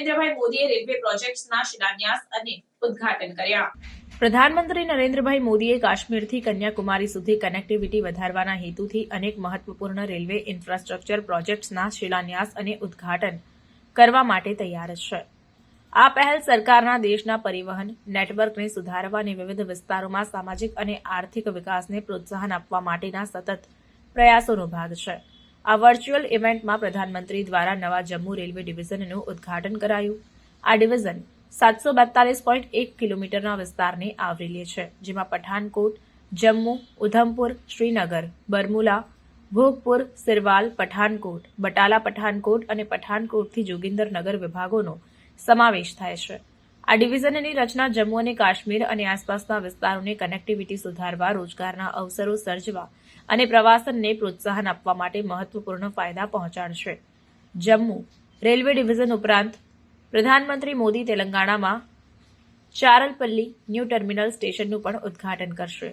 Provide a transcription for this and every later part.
નરેન્દ્રભાઈ મોદીએ રેલવે પ્રોજેક્ટ્સના શિલાન્યાસ અને ઉદ્ઘાટન કર્યા. પ્રધાનમંત્રી નરેન્દ્રભાઈ મોદીએ કાશ્મીરથી કન્યાકુમારી સુધી કનેક્ટિવિટી વધારવાના હેતુથી અનેક મહત્વપૂર્ણ રેલવે ઇન્ફ્રાસ્ટ્રક્ચર પ્રોજેક્ટ્સના શિલાન્યાસ અને ઉદ્ઘાટન કરવા માટે તૈયાર છે. આ પહેલ સરકારના દેશના પરિવહન, નેટવર્કને સુધારવા અને વિવિધ વિસ્તારોમાં સામાજિક અને આર્થિક વિકાસને પ્રોત્સાહન આપવા માટેના સતત પ્રયાસોનો ભાગ છે. આ વર્ચ્યુઅલ ઇવેન્ટમાં પ્રધાનમંત્રી દ્વારા નવા જમ્મુ રેલવે ડિવિઝનનું ઉદ્ઘાટન કરાયું. આ ડિવિઝન સાતસો બેતાલીસ પોઈન્ટ એક કિલોમીટરના વિસ્તારને આવરી લે છે, જેમાં પઠાનકોટ, જમ્મુ, ઉધમપુર, શ્રીનગર, બરમુલા, ભોગપુર, સિરવાલ, પઠાનકોટ, બટાલા પઠાનકોટ અને પઠાનકોટથી જોગિંદરનગર વિભાગોનો સમાવેશ થાય છે. આ ડિવિઝનની રચના જમ્મુ અને કાશ્મીર અને આસપાસના વિસ્તારોને કનેક્ટિવિટી સુધારવા, રોજગારના અવસરો સર્જવા અને પ્રવાસનને પ્રોત્સાહન આપવા માટે મહત્વપૂર્ણ ફાયદા પહોંચાડશે. જમ્મુ રેલવે ડિવિઝન ઉપરાંત પ્રધાનમંત્રી મોદી તેલંગાણામાં ચારલપલ્લી ન્યૂ ટર્મિનલ સ્ટેશનનું પણ ઉદ્ઘાટન કરશે.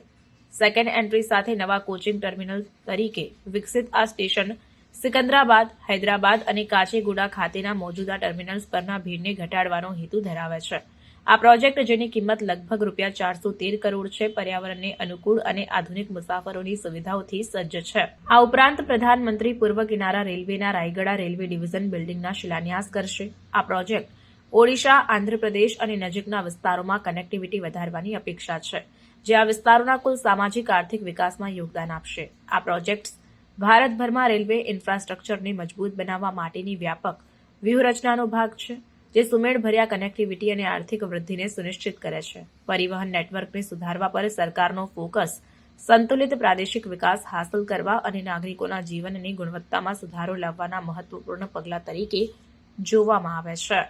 સેકન્ડ એન્ટ્રી સાથે નવા કોચિંગ ટર્મિનલ તરીકે વિકસિત આ સ્ટેશન સિકંદરાબાદ, હૈદરાબાદ અને કાચેગુડા ખાતેના મોજૂદા ટર્મિનલ્સ પરના ભીડને ઘટાડવાનો હેતુ ધરાવે છે. આ પ્રોજેક્ટ જેની કિંમત લગભગ રૂપિયા ચારસો તેર કરોડ છે, પર્યાવરણને અનુકૂળ અને આધુનિક મુસાફરોની સુવિધાઓથી સજ્જ છે. આ ઉપરાંત પ્રધાનમંત્રી પૂર્વ કિનારા રેલવેના રાયગડા રેલવે ડિવિઝન બિલ્ડિંગના શિલાન્યાસ કરશે. આ પ્રોજેક્ટ ઓડિશા, આંધ્રપ્રદેશ અને નજીકના વિસ્તારોમાં કનેક્ટિવિટી વધારવાની અપેક્ષા છે, જે આ વિસ્તારોના કુલ સામાજિક આર્થિક વિકાસમાં યોગદાન આપશે. આ પ્રોજેક્ટ્સ ભારતભરમાં રેલવે ઇન્ફ્રાસ્ટ્રક્ચરને મજબૂત બનાવવા માટેની વ્યાપક વ્યૂહરચનાનો ભાગ છે. જે સુમેળભર્યા કનેક્ટિવિટી અને આર્થિક વૃદ્ધિને સુનિશ્ચિત કરે છે. પરિવહન નેટવર્કને સુધારવા પર સરકારનો ફોકસ સંતુલિત પ્રાદેશિક વિકાસ હાંસલ કરવા અને નાગરિકોના જીવનની ગુણવત્તામાં સુધારો લાવવાના મહત્વપૂર્ણ પગલાં તરીકે જોવામાં આવે છે.